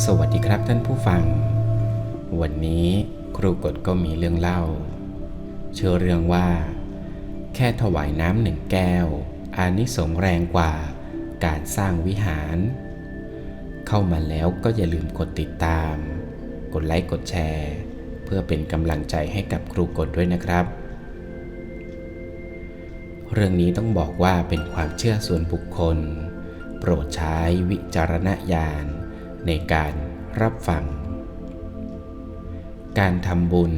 สวัสดีครับท่านผู้ฟัง วันนี้ครูกฎก็มีเรื่องเล่า เชื่อเรื่องว่า แค่ถวายน้ำหนึ่งแก้ว อานิสงแรงกว่าการสร้างวิหาร เข้ามาแล้วก็อย่าลืมกดติดตาม กดไลค์กดแชร์ เพื่อเป็นกำลังใจให้กับครูกฎด้วยนะครับ เรื่องนี้ต้องบอกว่าเป็นความเชื่อส่วนบุคคล โปรดใช้วิจารณญาณ ในการรับฟัง การทำบุญ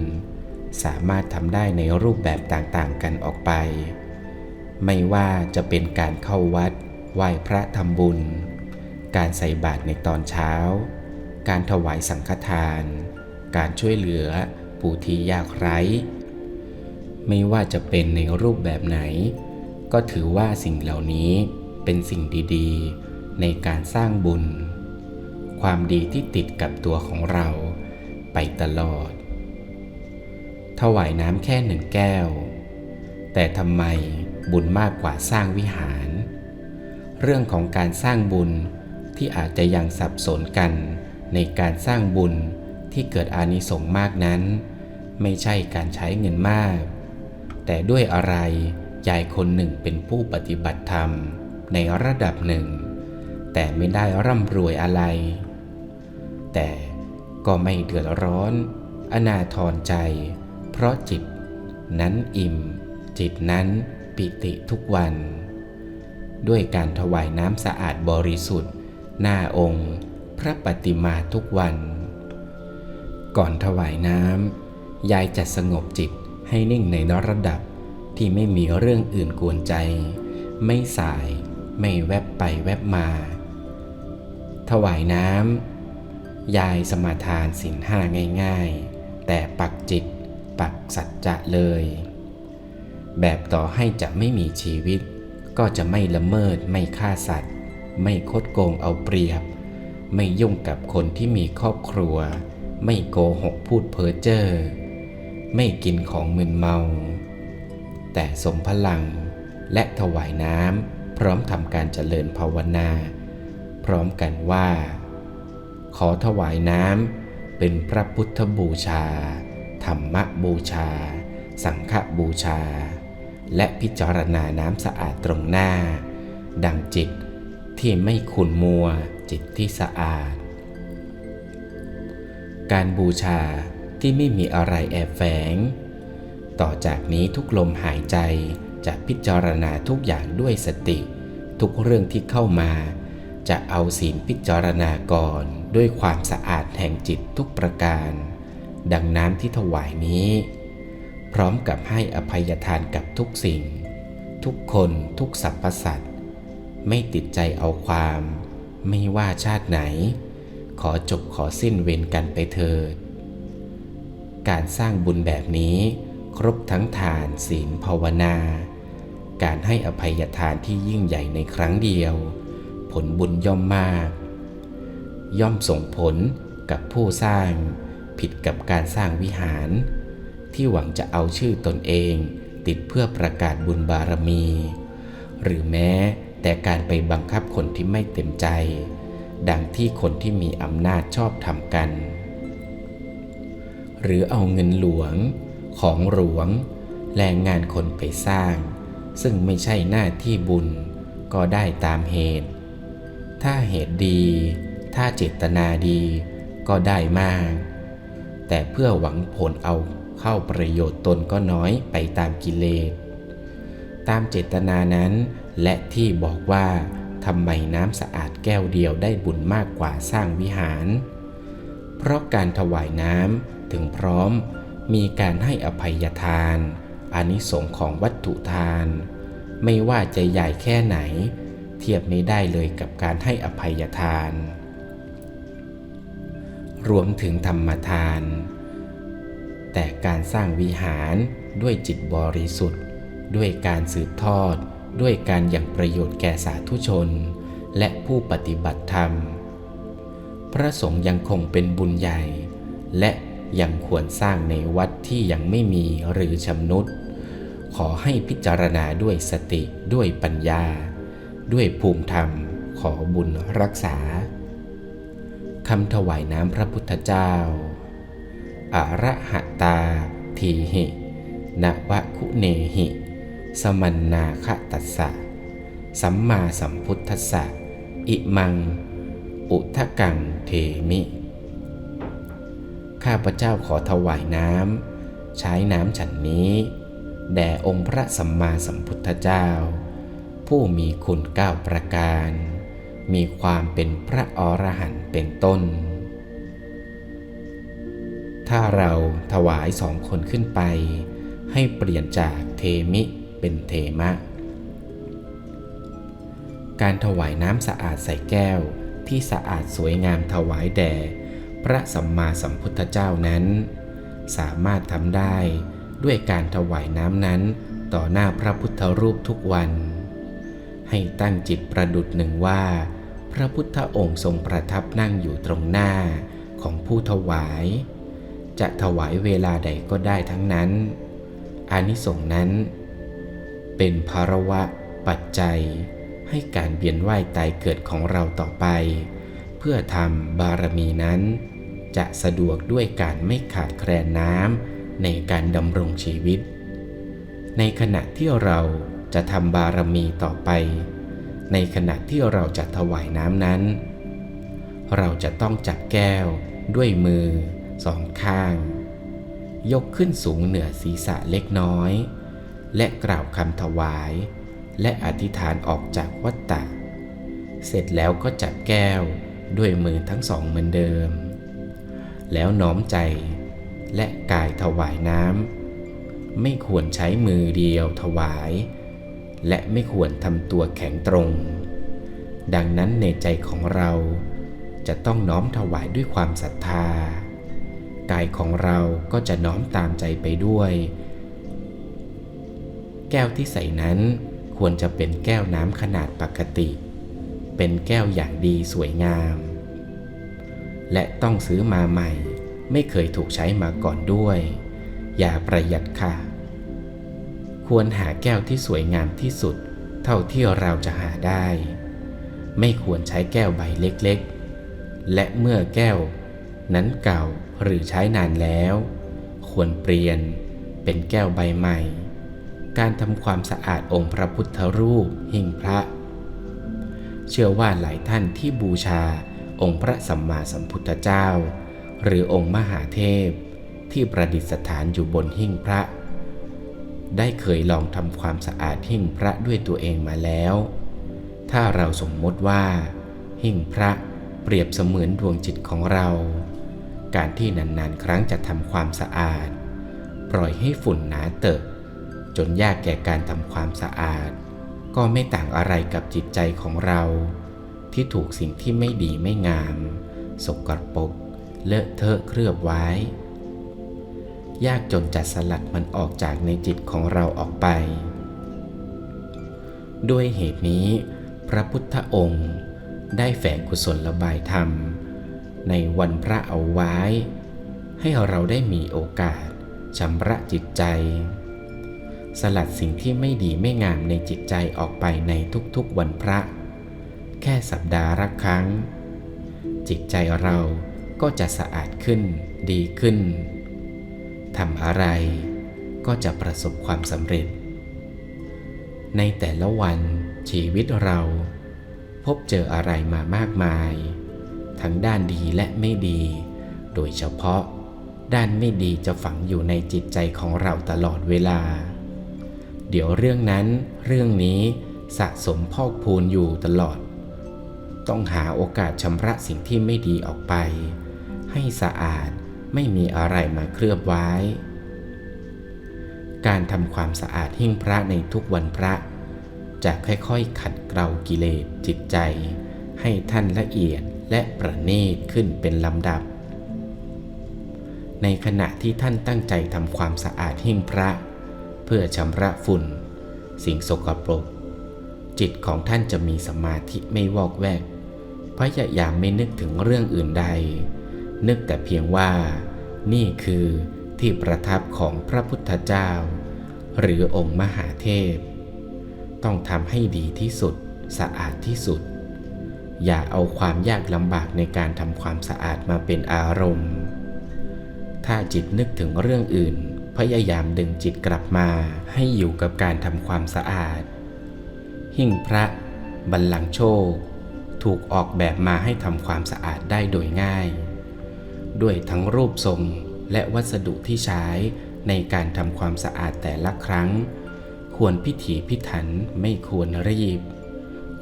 สามารถทำได้ในรูปแบบต่างๆกันออกไป ไม่ว่าจะเป็นการเข้าวัด ไหว้พระทำบุญ การใส่บาตรในตอนเช้า การถวายสังฆทาน การช่วยเหลือผู้ที่ยากไร้ ไม่ว่าจะเป็นในรูปแบบไหน ก็ถือว่าสิ่งเหล่านี้เป็นสิ่งดีๆ ในการสร้างบุญ ความดีที่ติดกับตัวของเราไปตลอด ถวายน้ำแค่หนึ่งแก้ว แต่ทำไมบุญมากกว่าสร้างวิหาร เรื่องของการสร้างบุญที่อาจจะยังสับสนกันในการสร้างบุญที่เกิดอานิสงส์มากนั้น ไม่ใช่การใช้เงินมาก แต่ด้วยอะไรยายคนหนึ่งเป็นผู้ปฏิบัติธรรมในระดับหนึ่ง แต่ไม่ได้ร่ำรวยอะไร แต่ก็ไม่เดือดร้อน อนาทรใจ เพราะจิต นั้นอิ่ม จิตนั้นปิติทุกวัน ด้วยการถวายน้ำสะอาดบริสุทธิ์ หน้าองค์ พระปฏิมาทุกวัน ก่อนถวายน้ำยายจะสงบจิตให้นิ่งในระดับที่ไม่มีเรื่องอื่นกวนใจ ไม่สาย ไม่แวบไปแวบมา ถวายน้ำ ยายสมาทานสินห้าง่ายๆ แต่ปักจิต ปักสัจจะเลย แบบต่อให้จะไม่มีชีวิต ก็จะไม่ละเมิดไม่ฆ่าสัตว์ ไม่คดโกงเอาเปรียบ ไม่ยุ่งกับคนที่มีครอบครัว ไม่โกหกพูดเพ้อเจ้อไม่กินของมึนเมา แต่สมพลังและถวายน้ำพร้อมทำการเจริญภาวนา พร้อมกันว่า ขอถวายน้ำเป็นพระพุทธบูชา ธรรมบูชา สังฆบูชา และพิจารณาน้ำสะอาดตรงหน้า ดังจิตที่ไม่ขุนมัวจิตที่สะอาด การบูชาที่ไม่มีอะไรแอบแฝง ต่อจากนี้ทุกลมหายใจจะพิจารณาทุกอย่างด้วยสติ ทุกเรื่องที่เข้ามา จะเอาศีลพิจารณาก่อน ด้วยความสะอาดแห่งจิตทุกประการ ดังน้ำที่ถวายนี้ พร้อมกับให้อภัยทานกับทุกสิ่ง ทุกคนทุกสรรพสัตว์ไม่ติดใจเอาความ ไม่ว่าชาติไหน ขอจบขอสิ้นเวรกันไปเถิด การสร้างบุญแบบนี้ครบทั้งทานศีลภาวนา การให้อภัยทานที่ยิ่งใหญ่ในครั้งเดียว ผลบุญย่อมมาก ย่อมส่งผลกับผู้สร้าง ผิดกับการสร้างวิหาร ที่หวังจะเอาชื่อตนเองติดเพื่อประกาศบุญบารมี หรือแม้แต่การไปบังคับคนที่ไม่เต็มใจ ดังที่คนที่มีอำนาจชอบทำกัน หรือเอาเงินหลวง ของหลวง แรงงานคนไปสร้าง ซึ่งไม่ใช่หน้าที่บุญก็ได้ตามเหตุ ถ้าเหตุดี ถ้าเจตนาดีก็ได้มาก แต่เพื่อหวังผลเอาเข้าประโยชน์ตนก็น้อยไปตามกิเลส ตามเจตนานั้น และที่บอกว่าทำไมน้ำสะอาดแก้วเดียวได้บุญมากกว่าสร้างวิหาร เพราะการถวายน้ำถึงพร้อมมีการให้อภัยทานอานิสงส์ของวัตถุทาน ไม่ว่าจะใหญ่แค่ไหน เทียบไม่ได้เลยกับการให้อภัยทาน รวมถึงธรรมทาน แต่การสร้างวิหารด้วยจิตบริสุทธิ์ ด้วยการสืบทอด ด้วยการอย่างประโยชน์แก่สาธุชน และผู้ปฏิบัติธรรม พระสงฆ์ยังคงเป็นบุญใหญ่ และยังควรสร้างในวัดที่ยังไม่มีหรือชำนุษขอให้พิจารณาด้วยสติด้วยปัญญา ด้วยภูมิธรรมขอบุญรักษา คำถวายน้ำพระพุทธเจ้าอะระหะตา ทีหินวะคุเนหิ สมันนาคตัสสะ สัมมาสัมพุทธัสสะ อิมัง อุทะกังเทมิ ข้าพเจ้าขอถวายน้ำ ใช้น้ำฉันนี้ แด่องค์พระสัมมาสัมพุทธเจ้า ผู้มีคุณเก้าประการ มีความเป็นพระอรหันต์เป็นต้น ถ้าเราถวายสองคนขึ้นไป ให้เปลี่ยนจากเทมิเป็นเทมะ การถวายน้ำสะอาดใส่แก้วที่สะอาดสวยงามถวายแด่พระสัมมาสัมพุทธเจ้านั้น สามารถทำได้ด้วยการถวายน้ำนั้นต่อหน้าพระพุทธรูปทุกวัน ให้ตั้งจิตประดุดหนึ่งว่า พระพุทธองค์ทรงประทับนั่งอยู่ตรงหน้าของผู้ถวาย จะถวายเวลาใดก็ได้ทั้งนั้น อานิสงส์นั้น เป็นภารวะปัจจัย ให้การเวียนว่ายตายเกิดของเราต่อไป เพื่อทำบารมีนั้น จะสะดวกด้วยการไม่ขาดแคลนน้ำในการดำรงชีวิต ในขณะที่เราจะทำบารมีต่อไป ในขณะที่เราจะถวายน้ำนั้น เราจะต้องจับแก้วด้วยมือสองข้าง ยกขึ้นสูงเหนือศีรษะเล็กน้อย และกล่าวคำถวาย และอธิษฐานออกจากวัตตะ เสร็จแล้วก็จับแก้วด้วยมือทั้งสองเหมือนเดิม แล้วน้อมใจและกายถวายน้ำไม่ควรใช้มือเดียวถวาย และไม่ควรทำตัวแข็งตรง ดังนั้นในใจของเราจะต้องน้อมถวายด้วยความศรัทธา กายของเราก็จะน้อมตามใจไปด้วย แก้วที่ใส่นั้นควรจะเป็นแก้วน้ำขนาดปกติ เป็นแก้วอย่างดีสวยงาม และต้องซื้อมาใหม่ ไม่เคยถูกใช้มาก่อนด้วย อย่าประหยัดค่ะ ควรหาแก้วที่สวยงามที่สุด เท่าที่เราจะหาได้ ไม่ควรใช้แก้วใบเล็กๆ และเมื่อแก้ว นั้นเก่าหรือใช้นานแล้ว ควรเปลี่ยนเป็นแก้วใบใหม่ การทำความสะอาดองค์พระพุทธรูปหิ้งพระ เชื่อว่าหลายท่านที่บูชาองค์พระสัมมาสัมพุทธเจ้า หรือองค์มหาเทพที่ประดิษฐานอยู่บนหิ้งพระ ได้เคยลองทำความสะอาดหิ้งพระด้วยตัวเองมาแล้ว ถ้าเราสมมติว่า หิ้งพระเปรียบเสมือนดวงจิตของเรา การที่นานๆครั้งจะทำความสะอาด ปล่อยให้ฝุ่นหนาเตอะจนยากแก่การทำความสะอาด ก็ไม่ต่างอะไรกับจิตใจของเรา ที่ถูกสิ่งที่ไม่ดีไม่งาม สกปรกเลอะเทอะเคลือบไว้ ยากจนจะสลัดมันออกจากในจิตของเราออกไป ด้วยเหตุนี้ พระพุทธองค์ ได้แฝงกุศลระบายธรรม ในวันพระเอาไว้ ให้เราได้มีโอกาสชำระจิตใจ สลัดสิ่งที่ไม่ดีไม่งามในจิตใจออกไปในทุกๆวันพระ แค่สัปดาห์ละครั้ง จิตใจเราก็จะสะอาดขึ้นดีขึ้น ทำอะไรก็จะประสบความสำเร็จ ในแต่ละวันชีวิตเรา พบเจออะไรมามากมาย ทั้งด้านดีและไม่ดี โดยเฉพาะ ด้านไม่ดีจะฝังอยู่ในจิตใจของเราตลอดเวลา เดี๋ยวเรื่องนั้นเรื่องนี้สะสมพอกพูนอยู่ตลอด ต้องหาโอกาสชำระสิ่งที่ไม่ดีออกไป ให้สะอาด ไม่มีอะไรมาเคลือบไว้ การทำความสะอาดหิ้งพระในทุกวันพระ จะค่อยๆ ขัดเกลากิเลสจิตใจ ให้ท่านละเอียดและประณีตขึ้นเป็นลำดับ ในขณะที่ท่านตั้งใจทำความสะอาดหิ้งพระ เพื่อชำระฝุ่น สิ่งสกปรก จิตของท่านจะมีสมาธิไม่วอกแวกพยายามไม่นึกถึงเรื่องอื่นใด นึกแต่เพียงว่า นี่คือที่ประทับของพระพุทธเจ้า หรือองค์มหาเทพ ต้องทำให้ดีที่สุดสะอาดที่สุด อย่าเอาความยากลำบากในการทำความสะอาดมาเป็นอารมณ์ ถ้าจิตนึกถึงเรื่องอื่น พยายามดึงจิตกลับมาให้อยู่กับการทำความสะอาด หิ้งพระบัลลังก์โชค ถูกออกแบบมาให้ทำความสะอาดได้โดยง่าย ด้วยทั้งรูปทรงและวัสดุที่ใช้ในการทำความสะอาดแต่ละครั้ง ควรพิถีพิถันไม่ควรรีบ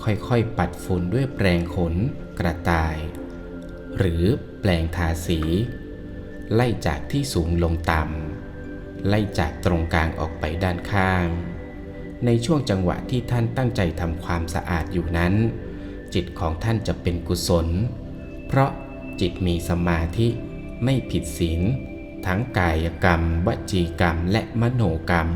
ค่อยๆปัดฝุ่นด้วยแปรงขนกระต่าย หรือแปรงทาสี ไล่จากที่สูงลงต่ำไล่จากตรงกลางออกไปด้านข้าง ในช่วงจังหวะที่ท่านตั้งใจทำความสะอาดอยู่นั้น จิตของท่านจะเป็นกุศล เพราะ จิตมีสมาธิไม่ผิดศีลทั้งกายกรรม วจีกรรม และมโนกรรม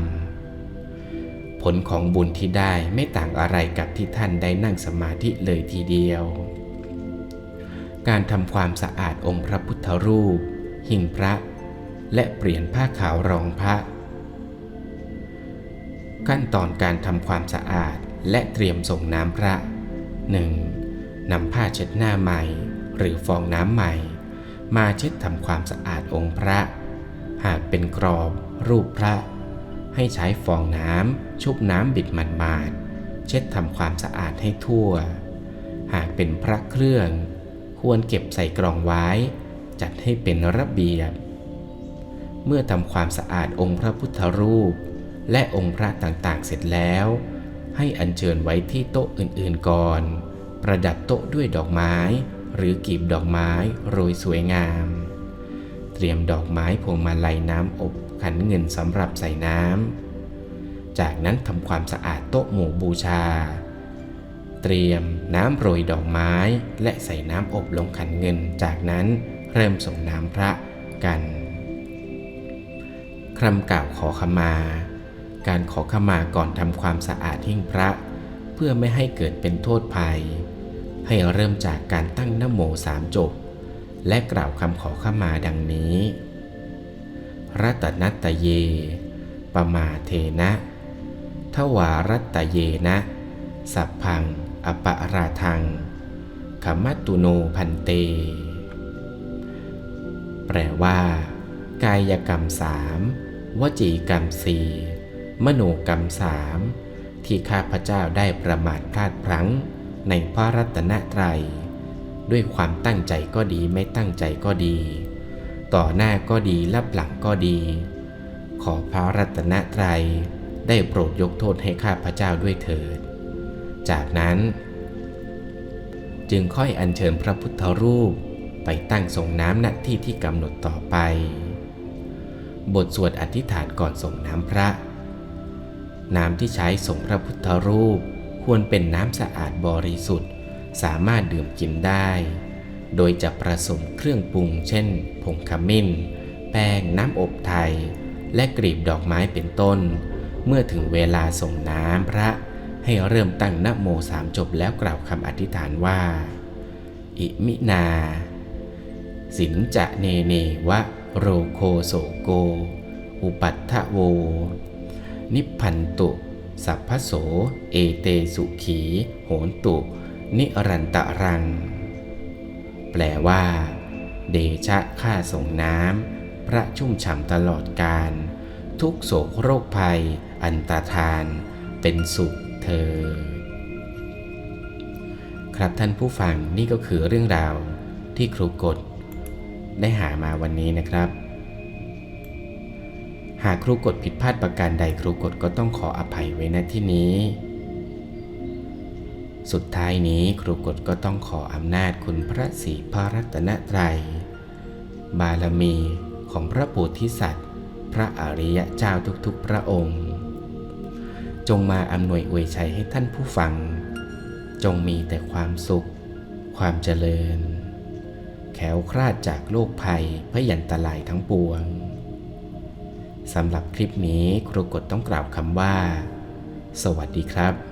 ผลของบุญที่ได้ไม่ต่างอะไรกับที่ท่านได้นั่งสมาธิเลยทีเดียว การทำความสะอาดองค์พระพุทธรูป หิ้งพระ และเปลี่ยนผ้าขาวรองพระ ขั้นตอนการทำความสะอาดและเตรียมส่งน้ำพระ 1. นำผ้าเช็ดหน้าใหม่ หรือฟองน้ำใหม่ มาเช็ดทำความสะอาดองค์พระ หากเป็นกรอบ รูปพระ ให้ใช้ฟองน้ำชุบน้ำบิดมันมาดเช็ดทำความสะอาดให้ทั่ว หากเป็นพระเครื่อง ควรเก็บใส่กล่องไว้ จัดให้เป็นระเบียบ เมื่อทำความสะอาดองค์พระพุทธรูป และองค์พระต่างๆเสร็จแล้ว ให้อัญเชิญไว้ที่โต๊ะอื่นๆก่อน ประดับโต๊ะด้วยดอกไม้ หรือกีบดอกไม้โรยสวยงาม เตรียมดอกไม้พวงมาลัยน้ำอบขันเงินสำหรับใส่น้ำ จากนั้นทำความสะอาดโต๊ะหมู่บูชา เตรียมน้ำโรยดอกไม้และใส่น้ำอบลงขันเงิน จากนั้นเริ่มส่งน้ำพระกันคำกล่าวขอขมา การขอขมาก่อนทำความสะอาดหิ้งพระ เพื่อไม่ให้เกิดเป็นโทษภัย ให้เริ่มจากการตั้งนโมสามจบ และกล่าวคำขอขมาดังนี้ รัตนัตเย ปมาเทนะ ทวารัตตเยนะ สัพพัง อปะราทังขมัตตุโนพันเต แปลว่า กายกรรมสามวจีกรรมสี่มโนกรรมสามที่ข้าพเจ้าได้ประมาทพลาดพลั้ง ในพระรัตนตรัย ด้วยความตั้งใจก็ดีไม่ตั้งใจก็ดี ต่อหน้าก็ดีแลับหลังก็ดี ขอพระรัตนตรัยได้โปรดยกโทษให้ข้าพระเจ้าด้วยเถิด จากนั้น จึงค่อยอัญเชิญพระพุทธรูปไปตั้งส่งน้ำณที่ที่กำหนดต่อไป บทสวดอธิษฐานก่อนส่งน้ำพระ น้ำที่ใช้ส่งพระพุทธรูป ควรเป็นน้ำสะอาดบริสุทธิ์ สามารถดื่มกินได้ โดยจะผสมเครื่องปรุง เช่น ผงขมิ้น แป้งน้ำอบไทย และกลีบดอกไม้เป็นต้น เมื่อถึงเวลาส่งน้ำพระ ให้เริ่มตั้งนโมสามจบแล้วกล่าวคำอธิษฐานว่า อิมินา สินจะเนเนวะโรโคโสโก อุปัฏฐโว นิพพันตุ สัพพโส เอเตสุขี โหนตุ นิรันตรัง แปลว่า เดชะข้าส่งน้ำ พระชุ่มฉ่ำตลอดการ ทุกโศกโรคภัย อันตรธาน เป็นสุขเธอ ครับท่านผู้ฟังนี่ก็คือเรื่องราวที่ครูกฎได้หามาวันนี้นะครับ หากครูกฎผิดพลาดประการใดครูกฎก็ต้องขออภัยไว้ณที่นี้ สุดท้ายนี้ครูกฎก็ต้องขออำนาจคุณพระศรีพระรัตนตรัย บารมีของพระโพธิสัตว์ พระอริยเจ้าทุกๆพระองค์ จงมาอำนวยอวยชัยให้ท่านผู้ฟัง จงมีแต่ความสุข ความเจริญ แขวคลาดจากโรคภัยพยันตรายทั้งปวง สำหรับคลิปนี้ครูกฎต้องกล่าวคำว่า สวัสดีครับ